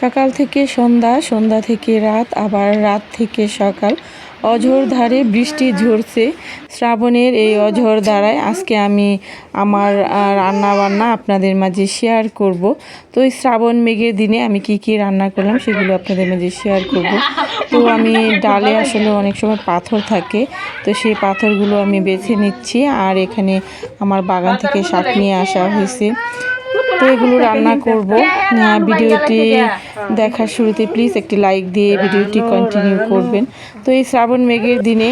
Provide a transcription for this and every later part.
সকাল থেকে সন্ধ্যা সন্ধ্যা থেকে রাত, আবার রাত থেকে সকাল। অঝোর ধারে বৃষ্টি ঝরছে। শ্রাবণের এই অঝোর ধারায় আজকে আমি আমার রান্না বান্না আপনাদের মাঝে শেয়ার করব। তো এই শ্রাবণ মেঘের দিনে আমি কি কি রান্না করলাম সেগুলো আপনাদের মাঝে শেয়ার করব। তো আমি ডালে আসলে অনেক সময় পাথর থাকে, তো সেই পাথরগুলো আমি বেছে নিচ্ছি। আর এখানে আমার বাগান থেকে শাক নিয়ে আসা হয়েছে। তো এগুলো রান্না করব। ভিডিওটি দেখার শুরুতে প্লিজ একটি লাইক দিয়ে ভিডিওটি কন্টিনিউ করবেন। তো এই শ্রাবণ মেঘের দিনে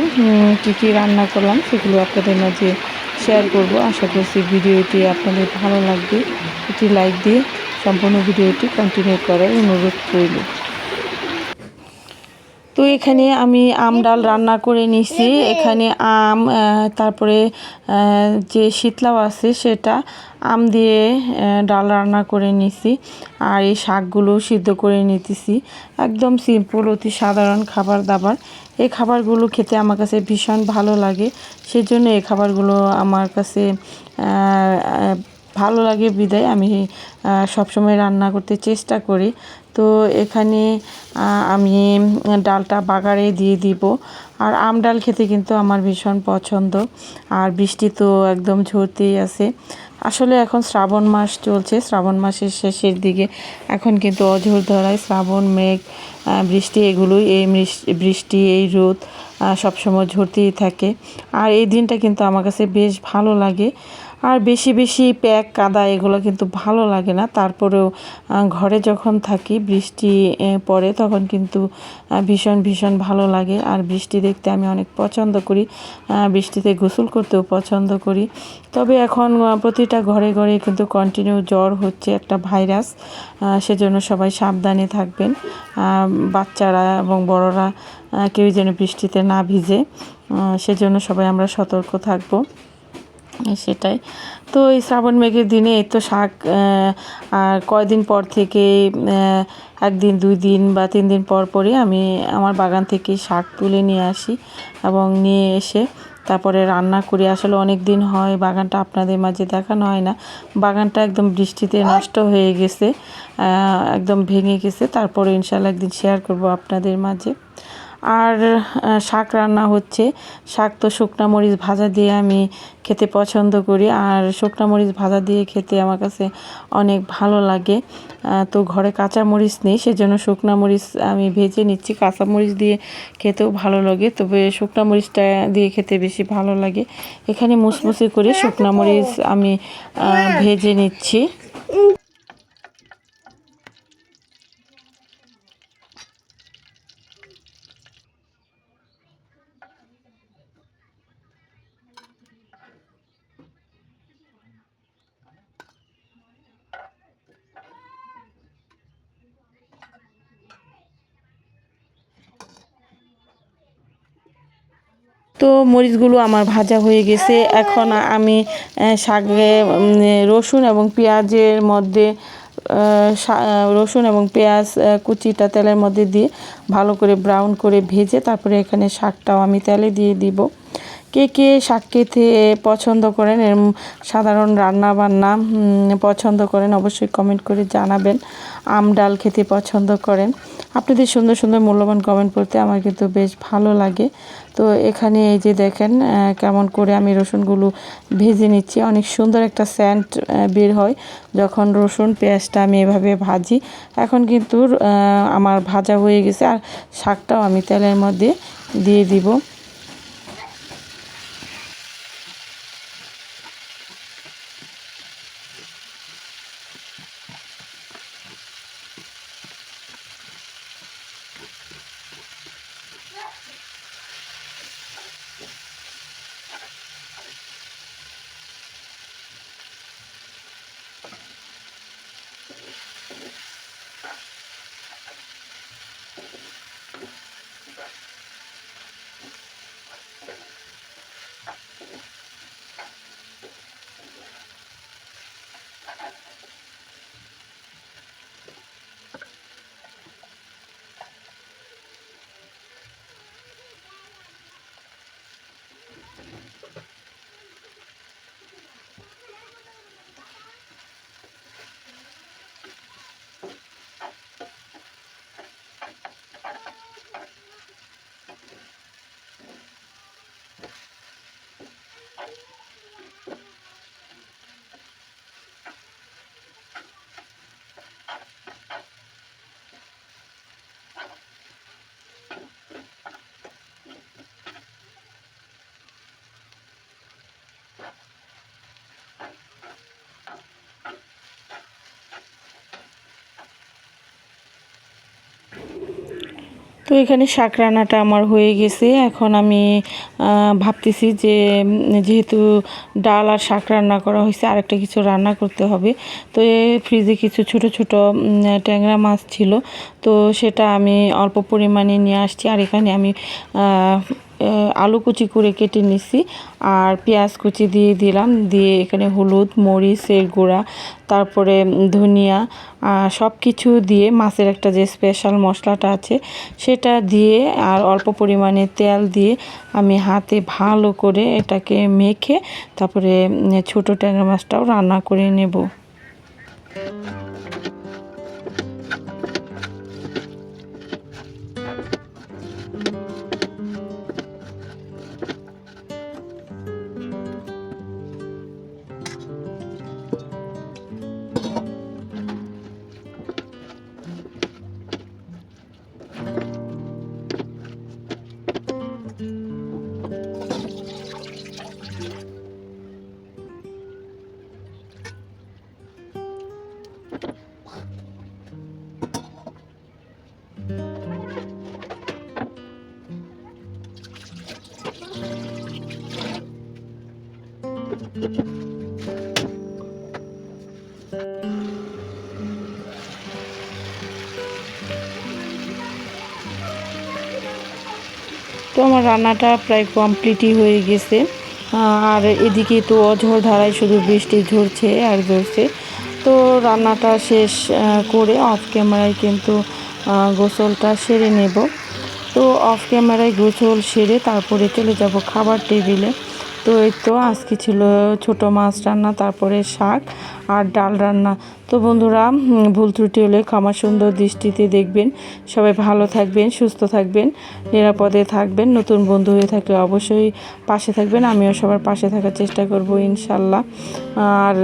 কী কী রান্না করলাম সেগুলো আপনাদের মাঝে শেয়ার করব। আশা করছি ভিডিওটি আপনাদের ভালো লাগবে। একটি লাইক দিয়ে সম্পূর্ণ ভিডিওটি কন্টিনিউ করার অনুরোধ রইল। তো এখানে আমি আম ডাল রান্না করে নিছি। এখানে আম তারপরে যে শীতলাও আছে সেটা আম দিয়ে ডাল রান্না করে নিছি। আর এই শাকগুলো সিদ্ধ করে নিতেছি। একদম সিম্পল অতি সাধারণ খাবার দাবার। এই খাবারগুলো খেতে আমার কাছে ভীষণ ভালো লাগে। সেজন্য এই খাবারগুলো আমার কাছে ভালো লাগে বিদায়। আমি সবসময় রান্না করতে চেষ্টা করি। তো এখানে আমি ডালটা বাগারে দিয়ে দিব। আর আম ডাল খেতে কিন্তু আমার ভীষণ পছন্দ। আর বৃষ্টি তো একদম ঝরতেই আছে। আসলে এখন শ্রাবণ মাস চলছে। শ্রাবণ মাসের শেষের দিকে এখন কিন্তু অঝোর ধরায় শ্রাবণ, মেঘ বৃষ্টি এগুলোই, এই বৃষ্টি, এই রোদ সবসময় ঝরতেই থাকে। আর এই দিনটা কিন্তু আমার কাছে বেশ ভালো লাগে। আর বেশি বেশি প্যাক, কাদা এগুলো কিন্তু ভালো লাগে না। তারপরেও ঘরে যখন থাকি, বৃষ্টি পড়ে, তখন কিন্তু ভীষণ ভীষণ ভালো লাগে। আর বৃষ্টি দেখতে আমি অনেক পছন্দ করি। বৃষ্টিতে গোসল করতেও পছন্দ করি। তবে এখন প্রতিটা ঘরে ঘরে কিন্তু কন্টিনিউ জ্বর হচ্ছে একটা ভাইরাস। সেজন্য সবাই সাবধানে থাকবেন। বাচ্চারা এবং বড়রা কেউ যেন বৃষ্টিতে না ভিজে সেজন্য সবাই আমরা সতর্ক থাকব। সেটাই। তো এই শ্রাবণ মেঘের দিনে এই তো শাক আর কয়দিন পর থেকে একদিন, দুই দিন বা তিন দিন পর পরই আমি আমার বাগান থেকে শাক তুলে নিয়ে আসি এবং নিয়ে এসে তারপরে রান্না করি। আসলে অনেক দিন হয় বাগানটা আপনাদের মাঝে দেখানো হয় না। বাগানটা একদম বৃষ্টিতে নষ্ট হয়ে গেছে একদম ভেঙে গেছে। তারপরে ইনশাল্লাহ একদিন শেয়ার করব আপনাদের মাঝে। আর শাক রান্না হচ্ছে। শাক তো শুকনা মরিচ ভাজা দিয়ে আমি খেতে পছন্দ করি। আর শুকনা মরিচ ভাজা দিয়ে খেতে আমার কাছে অনেক ভালো লাগে। তো ঘরে কাঁচা মরিচ নেই, সেজন্য শুকনা মরিচ আমি ভেজে নিচ্ছি। কাঁচা মরিচ দিয়ে খেতেও ভালো লাগে, তবে শুকনা মরিচটা দিয়ে খেতে বেশি ভালো লাগে। এখানে মুসমুসি করে শুকনা মরিচ আমি ভেজে নিচ্ছি। তো মরিচগুলো আমার ভাজা হয়ে গেছে। এখন আমি শাকে রসুন এবং পেঁয়াজের মধ্যে রসুন এবং পেঁয়াজ কুচিটা তেলের মধ্যে দিয়ে ভালো করে ব্রাউন করে ভেজে তারপরে এখানে শাকটাও আমি তেলে দিয়ে দিব। কে কে শাক খেতে পছন্দ করেন এরম সাধারণ রান্না বান্না পছন্দ করেন অবশ্যই কমেন্ট করে জানাবেন। আম ডাল খেতে পছন্দ করেন। আপনাদের সুন্দর সুন্দর মূল্যবান কমেন্ট পড়তে আমার কিন্তু বেশ ভালো লাগে। তো এখানে এই যে দেখেন কেমন করে আমি রসুনগুলো ভেজে নিচ্ছি। অনেক সুন্দর একটা স্যান্ট বের হয় যখন রসুন পেঁয়াজটা আমি এভাবে ভাজি। এখন কিন্তু আমার ভাজা হয়ে গেছে আর শাকটাও আমি তেলের মধ্যে দিয়ে দিব। এখানে শাক রান্নাটা আমার হয়ে গেছে। এখন আমি ভাবতেছি যে যেহেতু ডাল আর শাক রান্না করা হয়েছে, আরেকটা কিছু রান্না করতে হবে। তো এ ফ্রিজে কিছু ছোট ছোট ট্যাংরা মাছ ছিল। তো সেটা আমি অল্প পরিমাণে নিয়ে আসছি। আর এখানে আমি আলু কুচি করে কেটে নিছি আর পেঁয়াজ কুচি দিয়ে দিলাম। দিয়ে এখানে হলুদ মরিচের গুঁড়া, তারপরে ধনিয়া সব কিছু দিয়ে মাছের একটা যে স্পেশাল মশলাটা আছে সেটা দিয়ে আর অল্প পরিমাণে তেল দিয়ে আমি হাতে ভালো করে এটাকে মেখে তারপরে ছোটো ট্যাংরা মাছটাও রান্না করে নেব। তো আমার রান্নাটা প্রায় কমপ্লিটই হয়ে গেছে। আর এদিকে তো অঝোর ধারায় শুধু বৃষ্টি ঝরছে আর ঝরছে। তো রান্নাটা শেষ করে অফ ক্যামেরায় কিন্তু গোসলটা সেরে নেব। তো অফ ক্যামেরায় গোসল সেরে তারপরে চলে যাব খাবার টেবিলে। তো এই তো আজকে ছিল ছোট মাছ রান্না, তারপরে শাক আর ডাল রান্না। তো বন্ধুরা ভুল ত্রুটি হলে ক্ষমা সুন্দর দৃষ্টিতে দেখবেন। সবাই ভালো থাকবেন, সুস্থ থাকবেন, নিরাপদে থাকবেন, নতুন বন্ধু হয়ে থাকলে অবশ্যই পাশে থাকবেন। আমিও সবার পাশে থাকার চেষ্টা করব, ইনশাল্লাহ। আর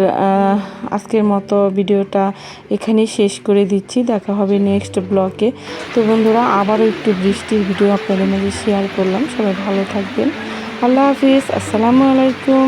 আজকের মতো ভিডিওটা এখানেই শেষ করে দিচ্ছি। দেখা হবে নেক্সট ব্লগে। তো বন্ধুরা, আবারও একটু বৃষ্টির ভিডিও আপনাদের মাঝে শেয়ার করলাম। সবাই ভালো থাকবেন। আল্লাহ হাফিজ। আসসালামু আলাইকুম।